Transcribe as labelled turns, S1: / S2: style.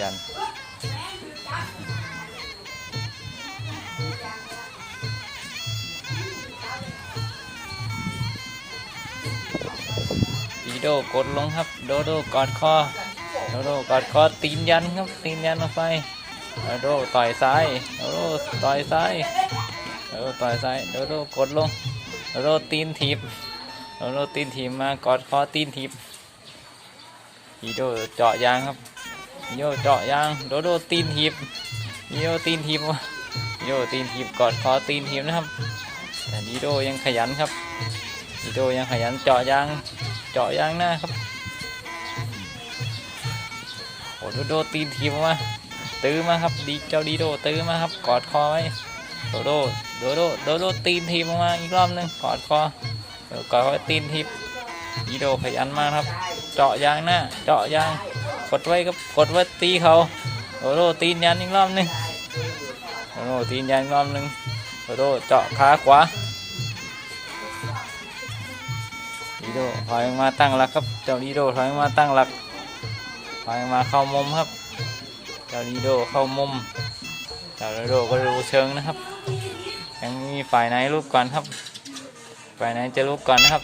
S1: ยัน ดีโดกดลงครับ โดโดกอดคอ โดโดกอดคอตีนยันครับ ตีนยันลงไปโดโดต่อยซ้าย โดโดต่อยซ้าย โดโดต่อยซ้าย โดโดกดลง โดโดตีนถีบ โดโดตีนถีบมากอดคอตีนถีบ ดีโดเจาะยางครับดีโดเจาะยางโดโดตีนถีบดีโดตีนถีบดีโดตีนถีบกอดคอตีนถีบนะครับแต่ดีโดยังขยันครับดีโดยังขยันเจาะยางเจาะยางหน้าครับโอ้โดโดตีนทีมมาตื้อมาครับดีเจ้าดีโดตื้อมาครับกอดคอไว้โดโดโดโดโดโดตีนทีมมาอีกรอบหนึงกอดคอกอดคอตีนทีมดีโดขยันมากครับ เจาะยางหน้าเจาะยางกดไว้ครับกดไว้ตีเขาโดโดตีนยันอีกรอบหนึงโดโดตีนยันอีกรอบหนึงโดโดเจาะขาขวาดีโดถอยมาตั้งหลักครับเจ้าดีโดถอยมาตั้งหลักถอยมาเข้ามุมครับ เจ้าดีโดเข้ามุมเจ้าดีโดก็รู้เชิงนะครับ ยังมีฝ่ายไหนรูปก่อนครับ ฝ่ายไหนจะรูปก่อนนะครับ